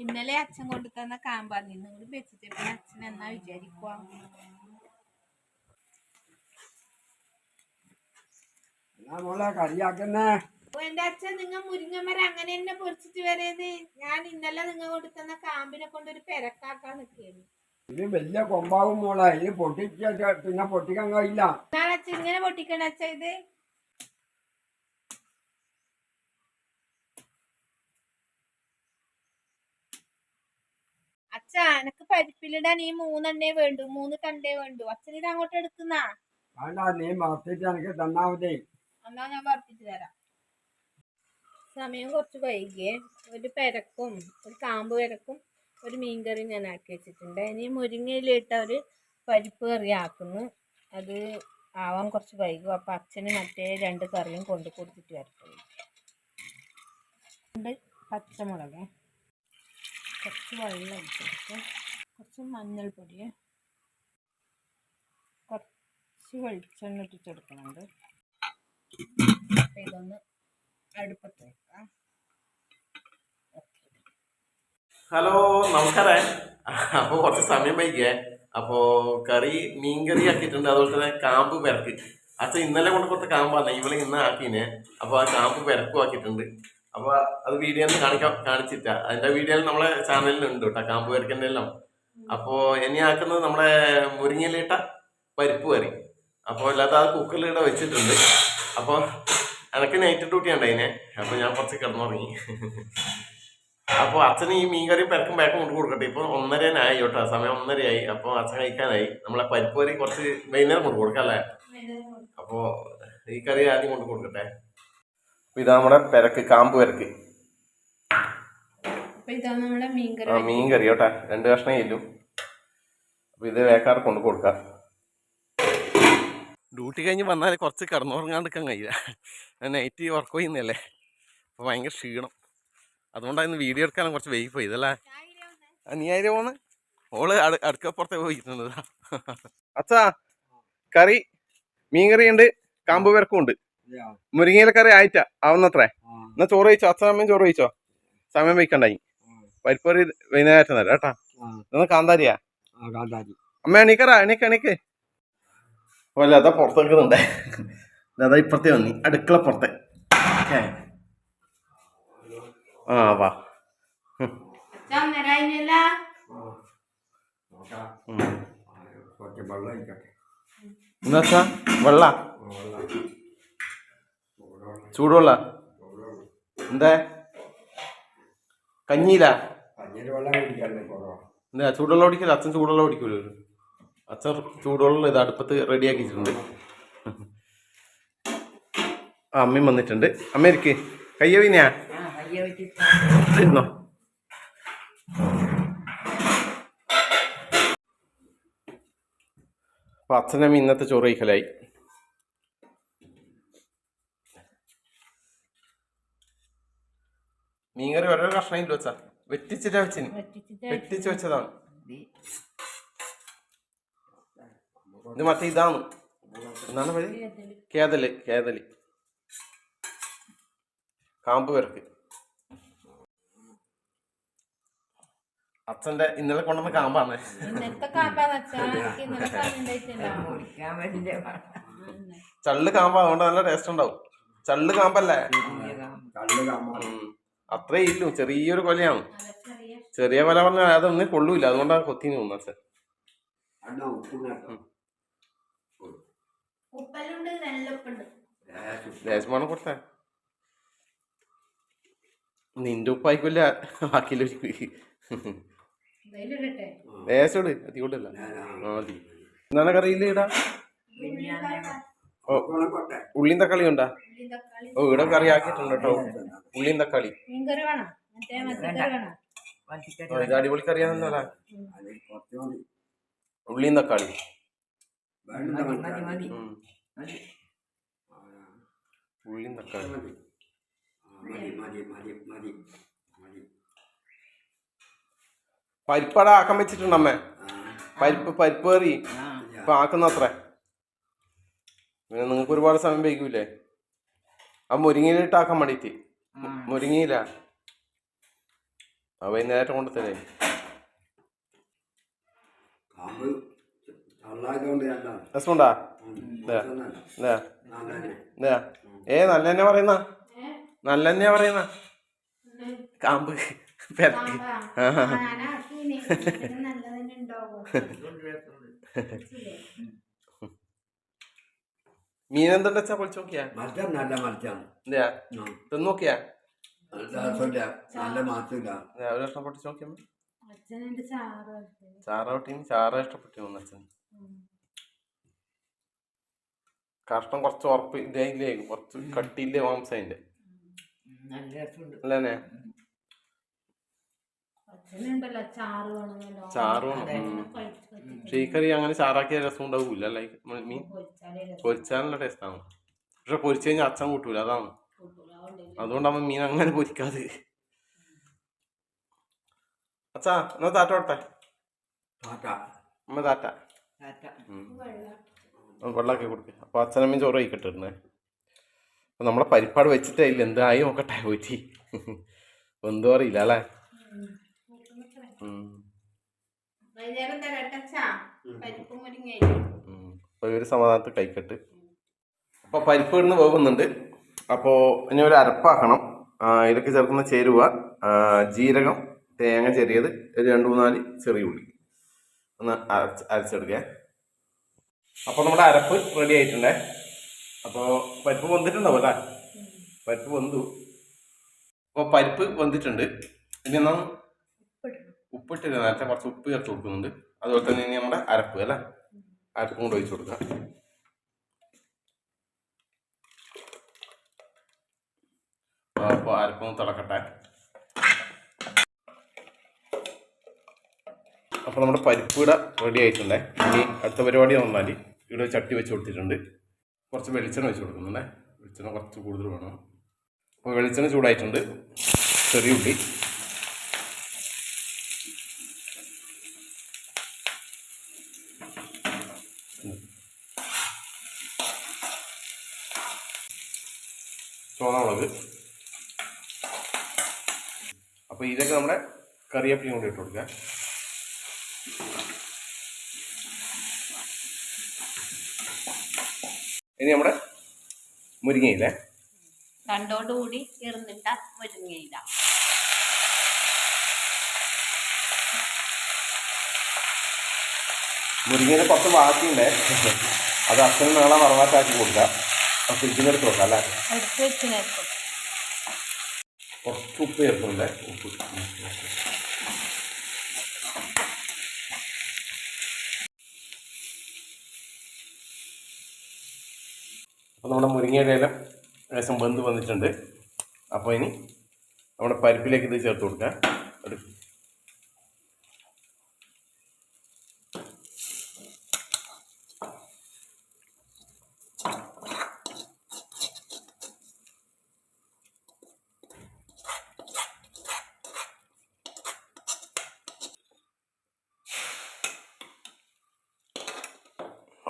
ഇന്നലെ അച്ഛൻ കൊണ്ടു തന്ന കാമ്പാ നിങ്ങൾ വെച്ചിട്ട് അച്ഛൻ എന്നാ വിചാരിക്കുക എന്റെ അച്ഛൻ നിങ്ങൾ മുരിങ്ങമരം അങ്ങനെ തന്നെ പൊരിച്ചിട്ട് വരേത് ഞാൻ ഇന്നലെ നിങ്ങൾ കൊണ്ടു തന്ന കാമ്പിനെ കൊണ്ട് ഒരു പെരക്കാക്കാൻ നിൽക്കുകയാണ് ഇത് വലിയ കൊമ്പാവും മോളെ. ഇത് പൊട്ടിച്ച പിന്നെ പൊട്ടിക്കാൻ കഴിയില്ല. അച്ഛൻ ഇങ്ങനെ പൊട്ടിക്കണ അച്ഛ ഇത്. അച്ഛ എനക്ക് പരിപ്പിലിടാൻ ഈ മൂന്നെണ്ണേ വേണ്ടു മൂന്ന് തണ്ടേ വേണ്ടു. അച്ഛൻ ഇത് അങ്ങോട്ട് എടുക്കുന്നാ? വേണ്ട നീ മറത്തിട്ട് എനിക്ക് തന്നാ മതി. എന്നാ ഞാൻ വർത്തിച്ചു തരാം. സമയം കുറച്ച് വൈകിയേ. ഒരു പെരക്കും ഒരു കാമ്പ് പെരക്കും ഒരു മീൻകറി ഞാൻ ആക്കി വെച്ചിട്ടുണ്ട്. ഇനി മുരിങ്ങയിലിട്ട ഒരു പരിപ്പ് കറി ആക്കുന്നു. അത് ആവാൻ കുറച്ച് വൈകും. അപ്പം അച്ഛന് മറ്റേ രണ്ട് കറിയും കൊണ്ട് കൊടുത്തിട്ട് വരത്തുള്ളൂ പച്ചമുളക്. കുറച്ച് വെള്ളം ഒഴിച്ചെടുത്ത് കുറച്ച് മഞ്ഞൾപ്പൊടി കുറച്ച് വെളിച്ചെണ്ണ ഇട്ടിട്ടെടുക്കുന്നുണ്ട് അപ്പം ഇതൊന്ന് അടുപ്പത്ത് വെക്കാം ഹലോ നമസ്കാരം. അപ്പോൾ കുറച്ച് സമയം വൈകിയേ. അപ്പോൾ കറി മീൻ കറി ആക്കിയിട്ടുണ്ട്. അതുപോലെ തന്നെ കാമ്പ് പെരക്ക് അച്ഛൻ ഇന്നലെ കൊണ്ട് കൊടുത്ത കാമ്പാണ്. ഇവളെ ഇന്ന് ആക്കിനെ അപ്പോൾ ആ കാമ്പ് പെരക്കും ആക്കിയിട്ടുണ്ട് അപ്പോൾ അത് വീഡിയോ ഒന്ന് കാണിക്കാം കാണിച്ചിട്ട. അതിന്റെ വീഡിയോ നമ്മളെ ചാനലിൽ ഉണ്ട് കേട്ടോ കാമ്പ് പെരക്കന്റെ എല്ലാം അപ്പോൾ ഇനി ആക്കുന്നത് നമ്മളെ മുരിങ്ങലിട്ട പരിപ്പ് കറി. അപ്പോൾ അല്ലാതെ അത് കുക്കറിലിട വെച്ചിട്ടുണ്ട്. അപ്പോൾ എനക്ക് നൈറ്റ് ഡ്യൂട്ടി ഉണ്ടായിനെ അപ്പോൾ ഞാൻ കുറച്ച് കിടന്നുറങ്ങി. അപ്പോൾ അച്ഛന് ഈ മീൻകറി പെരക്കും പേക്കും കൊണ്ട് കൊടുക്കട്ടെ. ഇപ്പൊ ഒന്നരനായി കേട്ടോ സമയം ഒന്നരയായി. അപ്പോൾ അച്ഛൻ കഴിക്കാനായി. നമ്മളെ പരിപ്പ് കറി കുറച്ച് വൈകുന്നേരം കൊണ്ട് കൊടുക്കാം അല്ലേ? അപ്പോൾ ഈ കറി ആദ്യം കൊണ്ട് കൊടുക്കട്ടെ. അപ്പൊ ഇതാ നമ്മുടെ പെരക്ക് കാമ്പ് പെരക്ക്. ആ മീൻ കറി കേട്ടാ. രണ്ട് കഷ്ണം ഇല്ലും അപ്പൊ ഇത് വേക്കാർ കൊണ്ടു കൊടുക്കാം. ഡ്യൂട്ടി കഴിഞ്ഞ് വന്നാൽ കുറച്ച് കിടന്നുറങ്ങാണ്ടിരിക്കാൻ കഴിയില്ല. നൈറ്റ് വർക്ക് ചെയ്യുന്നല്ലേ അപ്പോൾ ഭയങ്കര ക്ഷീണം. അതുകൊണ്ടാണ് വീഡിയോ എടുക്കാൻ കുറച്ച് വൈകി പോയി ഇതല്ലേ അനിയായിരം നീ ആയിരം പോന്ന്? ഓൾ അടു- അടുക്കപ്പുറത്തെ പോയിട്ടുണ്ട്. അച്ഛാ കറി മീൻ കറി ഉണ്ട് കാമ്പ് പെരക്കും ഉണ്ട് ഇതെയോ? ആയിട്ട ആവുന്നത്രേ. എന്നാ ചോറ് കഴിച്ചോ? അച്ഛനമ്മയും ചോറ് കഴിച്ചോ? സമയം വയ്ക്കണ്ടായി പരിപ്പറി വൈകുന്നേരം തരാം കേട്ടാ. ആ, ഇന്ന് കാന്താരിയാ. അമ്മ എണീക്കറ എണീക്ക് എണീക്ക്. അല്ല അതാ പുറത്ത് നിൽക്കുന്നുണ്ടേ. അതാ ഇപ്പുറത്തെ വന്നി അടുക്കള പുറത്തെ. ആ വാ. ഉം. അച്ഛനല്ല നോക്കാം. ഉം. ആ, കുറച്ച് വെള്ളം ഒഴിക്കട്ടെ എന്നുവെച്ചാ വെള്ള ആ, വെള്ളം. ചൂടുവെള്ളം, എന്താ? കഞ്ഞിയില? എന്താ ചൂടുവെള്ളം ഓടിക്കില്ല അച്ഛൻ ചൂടുവെള്ളം ഓടിക്കൂല അച്ഛൻ ചൂടുവെള്ളം ഇത് അടുപ്പത്ത് റെഡിയാക്കിയിട്ടുണ്ട് ആ അമ്മയും വന്നിട്ടുണ്ട്. അമ്മയിരിക്ക് കയ്യവിനാ ഇരുന്നോ. അപ്പൊ അച്ഛനമ്മ ഇന്നത്തെ ചോറ് കഴിക്കലായി. മീൻകറി ഓരോ കഷ്ണം ഇല്ല വെച്ചാ. വെട്ടിച്ചിട്ട് വെച്ചിന്. വെട്ടിച്ച് വെച്ചതാണ്. ഇത് മറ്റേ ഇതാണ്. എന്താണ് പേര്? കേതൽ. കേതൽ കാമ്പ് പേർക്ക് അച്ഛന്റെ ഇന്നലെ കൊണ്ടുവന്ന കാമ്പാണ്. ചള്ള് കാമ്പാ അതുകൊണ്ട് നല്ല ടേസ്റ്റ് ഉണ്ടാവും. ചള്ള് കാമ്പല്ലേ. അത്രേ ഇല്ലു ചെറിയൊരു കൊലയാണ്. ചെറിയ കൊല പറഞ്ഞാൽ അതൊന്നും കൊള്ളൂല അതുകൊണ്ടാണ് കൊത്തിന് തോന്നുന്നത്. ദേശമാണ് കൊടുത്തേ. നിന്റെ ഉപ്പായിക്കില്ല ബാക്കിയില്ല ഇതിലിടട്ടെ അതി കൊണ്ടല്ല മതി. എന്താണ് കറിയിൽ ഇടാ? ഉള്ളിയും തക്കാളി ഉണ്ടാ? ഉള്ളി തക്കാളി ഓ ഇവിടെ കറി ആക്കിയിട്ടുണ്ട് കേട്ടോ ഉള്ളിയും തക്കാളി ഇത് അടിപൊളി മതി. ഉള്ളിയും തക്കാളി. ഉള്ളിയും തക്കാളി പരിപ്പട ആക്കം വെച്ചിട്ടുണ്ട് അമ്മേ. പരിപ്പ് പരിപ്പ് കറി. ഇപ്പൊ ആക്കുന്ന അത്രേ പിന്നെ നിങ്ങൾക്ക് ഒരുപാട് സമയം വൈകൂലേ? ആ മുരിങ്ങയിലിട്ടാക്കാൻ വേണ്ടിയിട്ട് മുരിങ്ങയില? ആ വൈകുന്നേരം കൊണ്ട് തരേ രസമുണ്ടാ? ഏ നല്ല തന്നെ പറയുന്ന? നല്ല തന്നെയാ പറയുന്ന? കാമ്പ്. പെരട്ടി. ഉണ്ടാവും? മീൻ എന്തുണ്ടാ പൊളിച്ചു നോക്കിയാ? മത്സ്യം നല്ല മത്സ്യമാണ്. തിന്നു നോക്കിയാ? നല്ല രസമില്ല. നല്ല മാസമില്ല ദേ, ഒരു കഷ്ണം പൊട്ടിച്ച് നോക്കിയാ അച്ഛനെന്റെ ചാറ് ചാറ പൊട്ടി ചാറ ഇഷ്ടപ്പെട്ടു തോന്നുന്നു അച്ഛൻ കഷ്ണം കുറച്ച് ഉറപ്പ് ഇതായില്ലേ കുറച്ച് കട്ടിയില്ലേ മാംസതിന്റെ നല്ല രസമുണ്ട്. അല്ലേ അച്ഛനുണ്ടല്ലോ ചാറ് വേണമെന്നല്ലോ ചാറ് വേണം ഉം. പക്ഷേ ഈ കറി അങ്ങനെ ചാറാക്കിയ രസം ഉണ്ടാവൂല ലൈക്ക് മീൻ പൊരിച്ചാലുള്ള ടേസ്റ്റ് ആണ്. പക്ഷെ പൊരിച്ചു കഴിഞ്ഞാൽ അച്ഛൻ കൂട്ടൂല അതാണ്. അതുകൊണ്ടാവുമ്പോ മീൻ അങ്ങനെ പൊരിക്കാതെ. അച്ഛാ എന്നാ താറ്റ ടാറ്റ അമ്മ താറ്റ? വെള്ളമൊക്കെ കൊടുക്കുക അപ്പൊ അച്ഛനമ്മയും ചോറ് കഴിക്കട്ടിരുന്നേ അപ്പൊ നമ്മളെ പരിപ്പാട് വെച്ചിട്ടേ ഇല്ല എന്തായി നോക്കട്ടെ പോയിട്ട്. എന്തോ അറിയില്ല അല്ലേ? അപ്പോൾ ഒരു സമാധാനത്തിൽ കഴിക്കട്ട്. അപ്പോൾ പരിപ്പ് ഇടുന്ന് പോകുന്നുണ്ട്. അപ്പോൾ ഇനി ഒരു അരപ്പാക്കണം. ഇതൊക്കെ ചേർക്കുന്ന ചേരുവ ജീരകം തേങ്ങ ചെറിയത് ഒരു രണ്ട് മൂന്നാൽ ചെറിയ ഉള്ളി. ഒന്ന് അരച്ച് അരച്ചെടുക്കുക അപ്പോൾ നമ്മുടെ അരപ്പ് റെഡി ആയിട്ടുണ്ടേ. അപ്പോൾ പരിപ്പ് വെന്തിട്ടുണ്ടാവും അല്ലേ? പരിപ്പ് വെന്തു അപ്പോൾ പരിപ്പ് വന്നിട്ടുണ്ട്. ഇനി എന്നാ ഉപ്പിട്ടില്ല. നേരത്തെ കുറച്ച് ഉപ്പ് ചേർത്ത് കൊടുക്കുന്നുണ്ട്. അതുപോലെ തന്നെ ഇനി നമ്മുടെ അരപ്പ് അല്ലേ? അരപ്പും കൂടെ ഒഴിച്ചു കൊടുക്കുക അപ്പോൾ അരപ്പൊന്ന് തിളക്കട്ടെ. അപ്പോൾ നമ്മുടെ പരിപ്പ് ഇവിടെ റെഡി ആയിട്ടുണ്ടേ. ഇനി അടുത്ത പരിപാടി വന്നാൽ ഇവിടെ ചട്ടി വെച്ച് കൊടുത്തിട്ടുണ്ട്. കുറച്ച് വെളിച്ചെണ്ണ വെച്ച് കൊടുക്കുന്നുണ്ടേ. വെളിച്ചെണ്ണ കുറച്ച് കൂടുതൽ വേണം. അപ്പോൾ വെളിച്ചെണ്ണ ചൂടായിട്ടുണ്ട്. ചെറിയ ഉള്ളി. ചുവന്നമുളക് അപ്പോൾ ഇതൊക്കെ നമ്മുടെ കറിവേപ്പിലയും കൂടി ഇട്ട് കൊടുക്കുക. ഇനി നമ്മുടെ മുരിങ്ങയില്ലേ? കണ്ടോടുകൂടി ഇറന്നിട്ട മുരിങ്ങയില്ല മുരിങ്ങയില. കുറച്ച് ബാക്കിയുണ്ട്. അത് അച്ഛനും നാളെ വറവാറ്റാക്കി കൊടുക്കുക അപ്പോൾ ഫ്രിഡ്ജിനെടുത്ത് വെക്കാം അല്ലേ? എടുത്ത് വെച്ച് നേരത്തെ കുറച്ച് ഉപ്പ് ചേർക്കുന്നുണ്ട്. ഉപ്പ്. അപ്പോൾ നമ്മുടെ മുരിങ്ങയുടെ ഇല ഏകദേശം വെന്ത് വന്നിട്ടുണ്ട്. അപ്പോൾ ഇനി നമ്മുടെ പരിപ്പിലേക്ക് ഇത് ചേർത്ത് കൊടുക്കാം ഒരു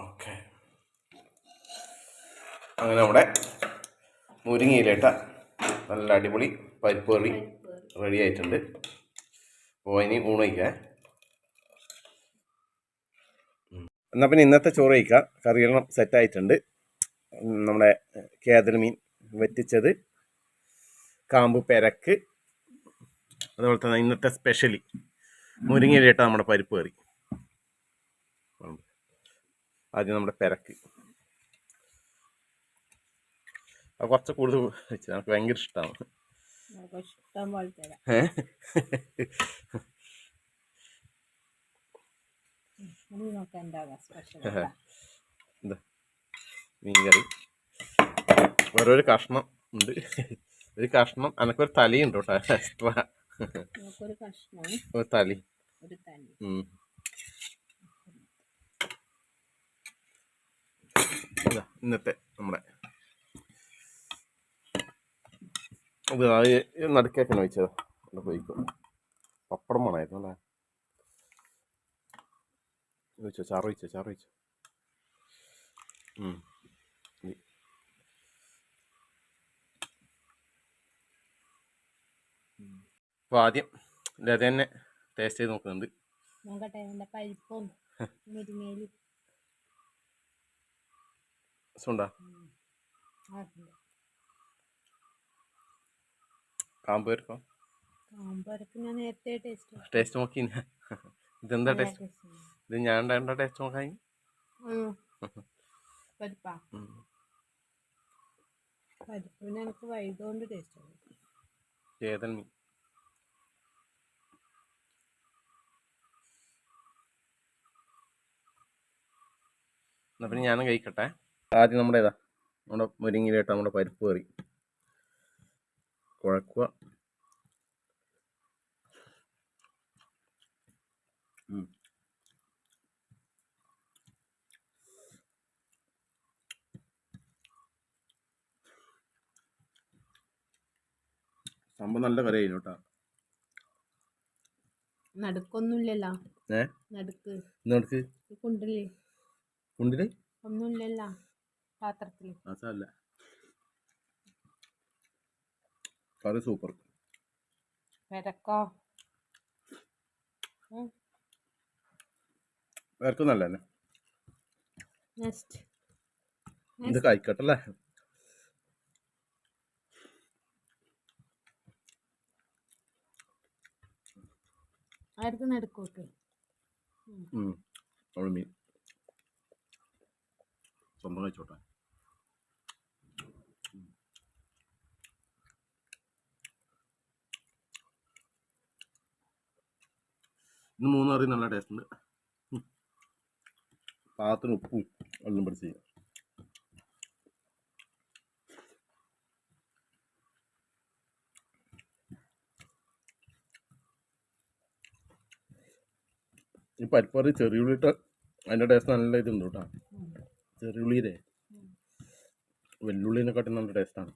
ഓക്കെ അങ്ങനെ നമ്മുടെ മുരിങ്ങയിലേട്ട നല്ല അടിപൊളി പരിപ്പ് കറി റെഡി ആയിട്ടുണ്ട്. അപ്പോൾ ഇനി ഊണ് കഴിക്കാം. എന്നാൽ പിന്നെ ഇന്നത്തെ ചോറ് കഴിക്കാം. കറിയെല്ലാം സെറ്റായിട്ടുണ്ട് നമ്മുടെ കേതൽ മീൻ വറ്റിച്ചത് കാമ്പ് പെരക്ക് അതുപോലെ തന്നെ ഇന്നത്തെ സ്പെഷ്യലി മുരിങ്ങയിലേട്ട നമ്മുടെ പരിപ്പ് കറി. ആദ്യം നമ്മുടെ പെരക്ക്. അത് കുറച്ച് കൂടുതൽ എനിക്ക് ഭയങ്കര ഇഷ്ടമാണ് മീൻകറി. ഓരോരു കഷ്ണം ഉണ്ട്. ഒരു കഷ്ണം എനക്കൊരു തലയുണ്ട് കേട്ടോ എക്സ്ട്രാ ഒരു തലി. ഇന്നത്തെ നമ്മുടെ ഇത് ആ നടുക്കേക്കാണ് വെച്ചത്. അവിടെ പോയിക്കോ പപ്പടം വേണമായിരുന്നു അല്ലേ? വെച്ചോ ചാറ് വെച്ചോ ചാറ് വെച്ചോ. അപ്പോൾ ആദ്യം ഇത് തന്നെ ടേസ്റ്റ് ചെയ്ത് നോക്കുന്നുണ്ട്. നോക്കട്ടെ എന്റെ പരിപ്പും മുരിങ്ങയിലും സുണ്ടാ ആയിട്ടുണ്ട്. കാമ്പ് വരക്കോ ഞാൻ നേരത്തെ ടേസ്റ്റ് ടേസ്റ്റ് നോക്കി ഇതെന്താ ടേസ്റ്റ് ഇത് ഞാൻ ഉണ്ടായ ടേസ്റ്റ് നോക്കാൻ പരിപ്പാ. പരിപ്പിന് എനിക്ക് വൈകുകൊണ്ട് ടേസ്റ്റ് ആണ് ഏതൻ മീൻ. എന്നാ പിന്നെ ഞാനും കഴിക്കട്ടെ. ആദ്യം നമ്മുടെ ഏതാ നമ്മുടെ മുരിങ്ങിയിലിട്ട് നമ്മുടെ പരിപ്പ് കറി. കുഴക്കുക. സംഭവം നല്ല കറിയായിരുന്നു കേട്ടോ നടുക്കൊന്നുമില്ലല്ലോ ഏ? നടുക്ക്. ഇന്നെടുക്ക് ഈ കുണ്ടില്ലേ ഉണ്ടിൽ ഒന്നുമില്ലല്ലോ പാത്രത്തിൽ. അതല്ല. കറി സൂപ്പർ വേർക്കും നല്ല തന്നെ. ഇത് കഴിക്കട്ടല്ലേ? ആർക്ക് മീൻ. സ്വന്തം കഴിച്ചോട്ടെ. ഇന്ന് മൂന്ന് കറി നല്ല ടേസ്റ്റ് ഉണ്ട്. പാകത്തിന് ഉപ്പും വെള്ളം പിടിച്ച് ചെയ്യാം. ഈ പരിപ്പറി ചെറിയുള്ളിട്ട് അതിന്റെ ടേസ്റ്റ് നല്ല ഇതുണ്ട് കേട്ടോ. ചെറിയുള്ളിയിലെ വെല്ലുള്ളിനെക്കാട്ടും നല്ല ടേസ്റ്റാണ്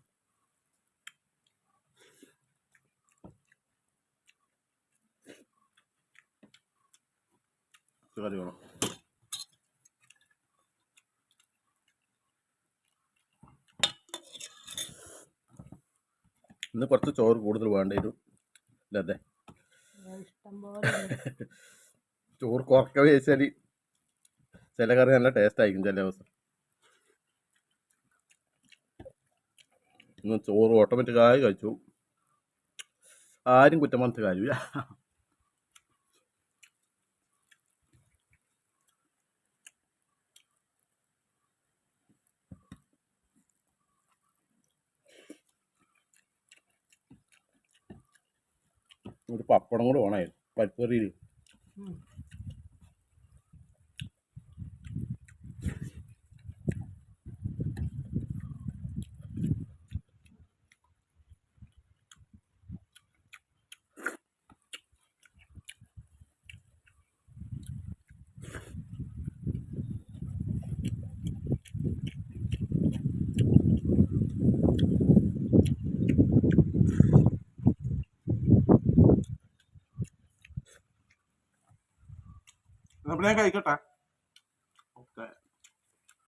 കറി വേണം ഇന്ന് കുറച്ച് ചോറ് കൂടുതൽ വേണ്ടി വരും. പോലെ ചോറ് കുറക്ക വെച്ചാൽ ചില കറി നല്ല ടേസ്റ്റ് ആയിരിക്കും ചില ദിവസം. ഇന്ന് ചോറ് ഓട്ടോമാറ്റിക്കായി കഴിച്ചു. ആരും കുറ്റം പറഞ്ഞിട്ട് കാര്യമില്ല. ഒരു പപ്പടം കൂടെ വേണമായിരുന്നു. പരിപ്പ് ഞാൻ കഴിക്കട്ടെ.